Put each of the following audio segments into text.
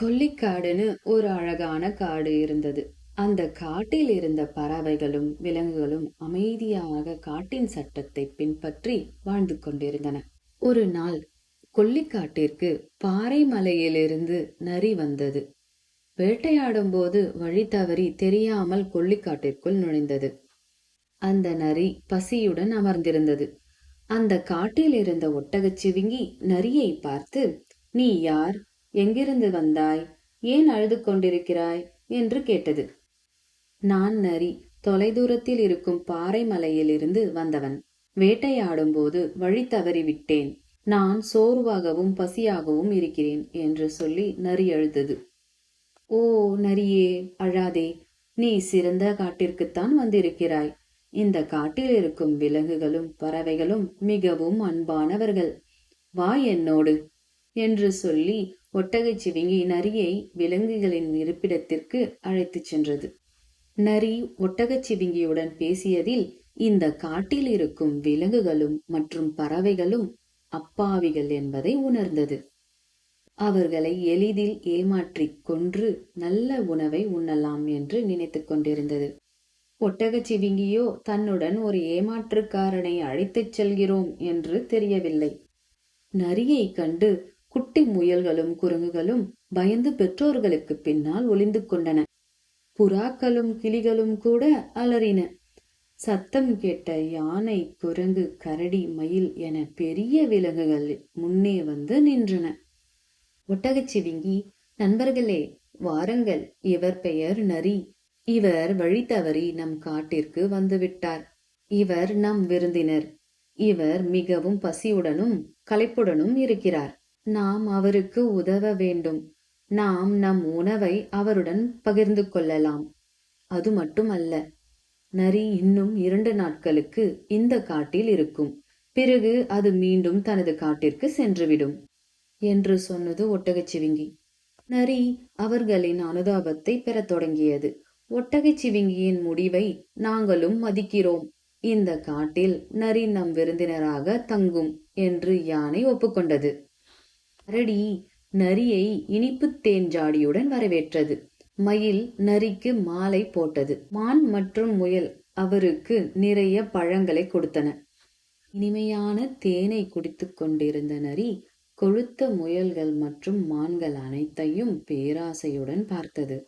கொல்லிக்காடுன்னு ஒரு அழகான காடு இருந்தது. அந்த காட்டில் இருந்த பறவைகளும் விலங்குகளும் அமைதியாக காட்டின் சட்டத்தை பின்பற்றி வாழ்ந்து கொண்டிருந்தன. ஒரு நாள் கொல்லிக்காட்டிற்கு பாறை மலையிலிருந்து நரி வந்தது. வேட்டையாடும் போது வழி தவறி தெரியாமல் கொல்லிக்காட்டிற்குள் நுழைந்தது. அந்த நரி பசியுடன் அமர்ந்திருந்தது. அந்த காட்டில் இருந்த ஒட்டகச்சிவிங்கி நரியை பார்த்து நீ யார்? எங்கிருந்து வந்தாய்? ஏன் அழுது கொண்டிருக்கிறாய் என்று கேட்டது. நான் நரி தொலைதூரத்தில் இருக்கும் பாறை மலையிலிருந்து வந்தவன். வேட்டையாடும்போது வழி தவறி விட்டேன் நான் சோர்வாகவும் பசியாகவும் இருக்கிறேன் என்று சொல்லி நரி அழுதது. ஓ நரியே அழாதே. நீ சிறந்த காட்டிற்குத்தான் வந்திருக்கிறாய். இந்த காட்டில் இருக்கும் விலங்குகளும் பறவைகளும் மிகவும் அன்பானவர்கள். வா என்னோடு. என்று சொல்லி ஒட்டகச் சிவிங்கி நரியை விலங்குகளின் இருப்பிடத்திற்கு அழைத்துச் சென்றது. நரி ஒட்டகச் சிவிங்கியுடன் பேசியதில் இந்த காட்டில் இருக்கும் விலங்குகளும் மற்றும் பறவைகளும் அப்பாவிகள் என்பதை உணர்ந்தது. அவர்களை எளிதில் ஏமாற்றிக் கொன்று நல்ல உணவை உண்ணலாம் என்று நினைத்து கொண்டிருந்தது. ஒட்டகச் சிவிங்கியோ தன்னுடன் ஒரு ஏமாற்றுக்காரனை அழைத்துச் செல்கிறோம் என்று தெரியவில்லை. நரியை கண்டு குட்டி முயல்களும் குரங்குகளும் பயந்து பெற்றோர்களுக்கு பின்னால் ஒளிந்து கொண்டன. புறாக்களும் கிளிகளும் கூட அலறின. சத்தம் கேட்ட யானை குரங்கு கரடி மயில் என பெரிய விலங்குகள் முன்னே வந்து நின்றன. ஒட்டகச்சிவிங்கி நண்பர்களே வாருங்கள். இவர் பெயர் நரி. இவர் வழி தவறி நம் காட்டிற்கு வந்துவிட்டார். இவர் நம் விருந்தினர். இவர் மிகவும் பசியுடனும் களைப்புடனும் இருக்கிறார். நாம் அவருக்கு உதவ வேண்டும். நாம் நம் உணவை அவருடன் பகிர்ந்து கொள்ளலாம். அது மட்டுமல்ல நரி இன்னும் இரண்டு நாட்களுக்கு இந்த காட்டில் இருக்கும். பிறகு அது மீண்டும் தனது காட்டிற்கு சென்றுவிடும் என்று சொன்னது ஒட்டகச்சிவிங்கி. நரி அவர்களின் அனுதாபத்தை பெறத் தொடங்கியது. ஒட்டகச்சிவிங்கியின் முடிவை நாங்களும் மதிக்கிறோம். இந்த காட்டில் நரி நம் விருந்தினராக தங்கும் என்று யானை ஒப்புக்கொண்டது. கரடி நரியை இனிப்பு தேன்ஜாடியுடன் வரவேற்றது. மயில் நரிக்கு மாலை போட்டது. மான் மற்றும் முயல் அவருக்கு நிறைய பழங்களை கொடுத்தன. இனிமையான தேனை குடித்துக் கொண்டிருந்த நரி கொழுத்த முயல்கள் மற்றும் மான்கள் அனைத்தையும் பேராசையுடன் பார்த்தது.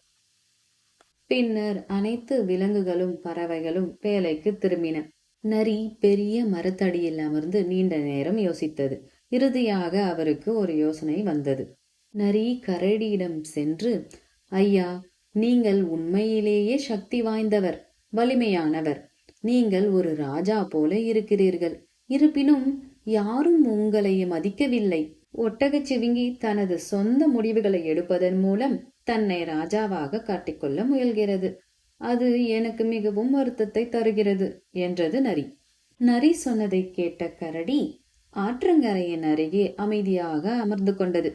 பின்னர் அனைத்து விலங்குகளும் பறவைகளும் வேலைக்கு திரும்பின. நரி பெரிய மரத்தடியில் அமர்ந்து நீண்ட நேரம் யோசித்தது. இறுதியாக அவருக்கு ஒரு யோசனை வந்தது. நரி கரடியிடம் சென்று ஐயா நீங்கள் உண்மையிலேயே சக்தி வாய்ந்தவர் வலிமையானவர். நீங்கள் ஒரு ராஜா போல இருக்கிறீர்கள். இருப்பினும் யாரும் உங்களை மதிக்கவில்லை. ஒட்டகச் சிவிங்கி தனது சொந்த முடிவுகளை எடுப்பதன் மூலம் தன்னை ராஜாவாக காட்டிக்கொள்ள முயல்கிறது. அது எனக்கு மிகவும் வருத்தத்தை தருகிறது என்றது நரி. நரி சொன்னதை கேட்ட கரடி ஆற்றங்கரையின் அருகே அமைதியாக அமர்ந்து கொண்டது.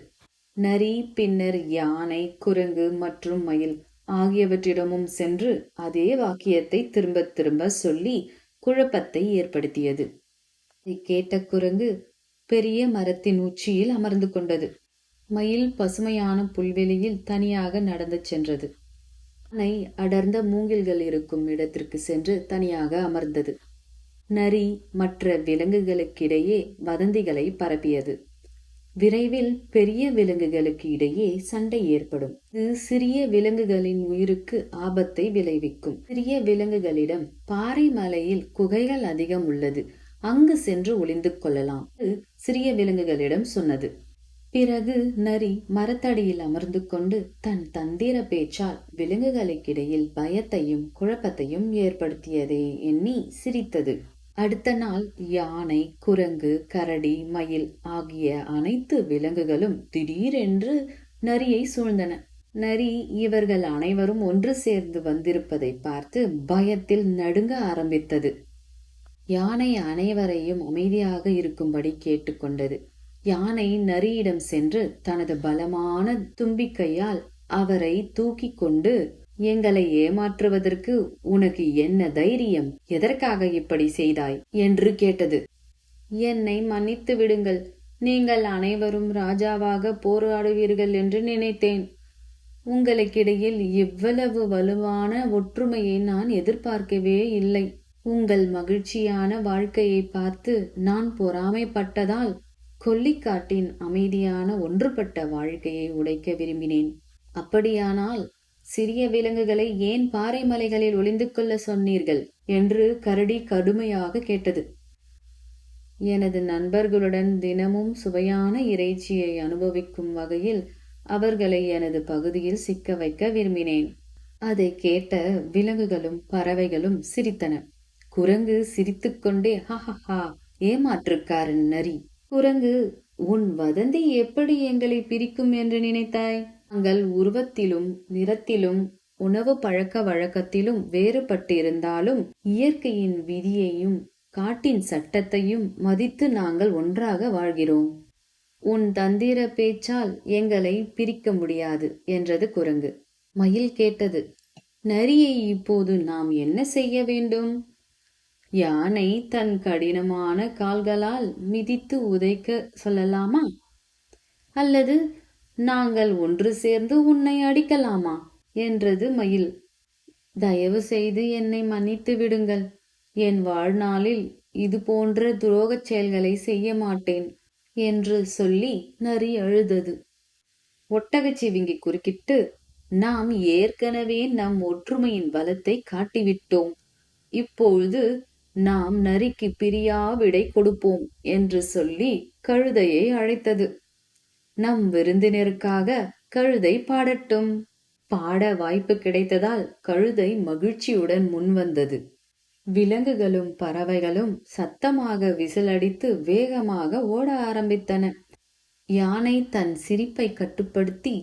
நரி பின்னர் யானை குரங்கு மற்றும் மயில் ஆகியவற்றிடமும் சென்று அதே வாக்கியத்தை திரும்ப திரும்ப சொல்லி குழப்பத்தை ஏற்படுத்தியது. இதை கேட்ட குரங்கு பெரிய மரத்தின் உச்சியில் அமர்ந்து கொண்டது. மயில் பசுமையான புல்வெளியில் தனியாக நடந்து சென்றது. அணை அடர்ந்த மூங்கில்கள் இருக்கும் இடத்திற்கு சென்று தனியாக அமர்ந்தது. நரி மற்ற விலங்குகளுக்கிடையே வதந்திகளை பரப்பியது. விரைவில் பெரிய விலங்குகளுக்கு இடையே சண்டை ஏற்படும். இது சிறிய விலங்குகளின் உயிருக்கு ஆபத்தை விளைவிக்கும். சிறிய விலங்குகளிடம் பாறை மலையில் குகைகள் அதிகம் உள்ளது. அங்கு சென்று ஒளிந்து கொள்ளலாம். சிறிய விலங்குகளிடம் சொன்னது. பிறகு நரி மரத்தடியில் அமர்ந்து கொண்டு தன் தந்திர பேச்சால் விலங்குகளுக்கிடையில் பயத்தையும் குழப்பத்தையும் ஏற்படுத்தியதே எண்ணி சிரித்தது. அடுத்த நாள் யானை குரங்கு கரடி மயில் ஆகிய அனைத்து விலங்குகளும் திடீரென்று நரியை சூழ்ந்தன. நரி இவர்கள் அனைவரும் ஒன்று சேர்ந்து வந்திருப்பதை பார்த்து பயத்தில் நடுங்க ஆரம்பித்தது. யானை அனைவரையும் அமைதியாக இருக்கும்படி கேட்டுக்கொண்டது. யானை நரியிடம் சென்று தனது பலமான தும்பிக்கையால் அவரை தூக்கி கொண்டு எங்களை ஏமாற்றுவதற்கு உனக்கு என்ன தைரியம்? எதற்காக இப்படி செய்தாய்? என்று கேட்டது. என்னை மன்னித்து விடுங்கள். நீங்கள் அனைவரும் ராஜாவாக போராடுவீர்கள் என்று நினைத்தேன். உங்களுக்கிடையில் இவ்வளவு வலுவான ஒற்றுமையை நான் எதிர்பார்க்கவே இல்லை. உங்கள் மகிழ்ச்சியான வாழ்க்கையை பார்த்து நான் பொறாமைப்பட்டதால் கொல்லிக்காட்டின் அமைதியான ஒன்றுபட்ட வாழ்க்கையை உடைக்க விரும்பினேன். அப்படியானால் சிறிய விலங்குகளை ஏன் பாறை மலைகளில் ஒளிந்து கொள்ள சொன்னீர்கள்? என்று கரடி கடுமையாக கேட்டது. எனது நண்பர்களுடன் தினமும் சுவையான இறைச்சியை அனுபவிக்கும் வகையில் அவர்களை எனது பகுதியில் சிக்க வைக்க விரும்பினேன். அதை கேட்ட விலங்குகளும் பறவைகளும் சிரித்தன. குரங்கு சிரித்துக்கொண்டே ஹஹஹா ஏமாற்றுக்காரன் நரி. குரங்கு உன் வதந்தி எப்படி எங்களை பிரிக்கும் என்று நினைத்தாய்? நாங்கள் உருவத்திலும் நிறத்திலும் உணவு பழக்க வழக்கத்திலும் வேறுபட்டிருந்தாலும் இயற்கையின் விதியையும் காட்டின் சட்டத்தையும் மதித்து நாங்கள் ஒன்றாக வாழ்கிறோம். உன் தந்திர பேச்சால் எங்களை பிரிக்க முடியாது என்றது குரங்கு. மயில் கேட்டது நரியை இப்போது நாம் என்ன செய்ய வேண்டும்? யானை தன் கடினமான கால்களால் மிதித்து உதைக்க சொல்லலாமா? அல்லது நாங்கள் ஒன்று சேர்ந்து உன்னை அடிக்கலாமா? என்றது மயில். தயவு செய்து என்னை மன்னித்து விடுங்கள். என் வாழ்நாளில் இது போன்ற துரோகச் செயல்களை செய்ய மாட்டேன் என்று சொல்லி நரி அழுதது. ஒட்டகச்சிவிங்கி குறுக்கிட்டு நாம் ஏற்கனவே நம் ஒற்றுமையின் பலத்தை காட்டிவிட்டோம். இப்பொழுது நாம் நரிக்கு பிரியா விடை கொடுப்போம் என்று சொல்லி கழுதையை அழைத்தது. நம் விருந்தினருக்காக கழுதை பாடட்டும். பாட வாய்ப்பு கிடைத்ததால் கழுதை மகிழ்ச்சியுடன் முன்வந்தது விலங்குகளும் பறவைகளும் சத்தமாக விசிலடித்து வேகமாக ஓட ஆரம்பித்தன. யானை தன் சிரிப்பை கட்டுப்படுத்தி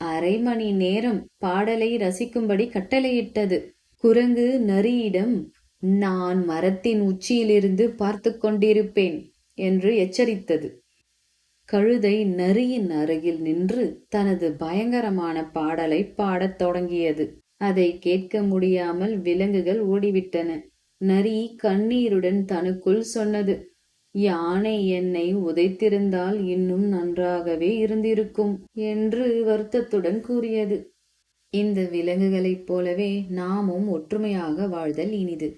அரை மணி நேரம் பாடலை ரசிக்கும்படி கட்டளையிட்டது. குரங்கு நரியிடம் நான் மரத்தின் உச்சியிலிருந்து பார்த்து கொண்டிருப்பேன் என்று எச்சரித்தது. கழுதை நரியின் அருகில் நின்று தனது பயங்கரமான பாடலை பாடத் தொடங்கியது. அதை கேட்க முடியாமல் விலங்குகள் ஓடிவிட்டன. நரி கண்ணீருடன் தனக்குள் சொன்னது யானை என்னை உதைத்திருந்தால் இன்னும் நன்றாகவே இருந்திருக்கும் என்று வருத்தத்துடன் கூறியது. இந்த விலங்குகளைப் போலவே நாமும் ஒற்றுமையாக வாழ்தல் இனிது.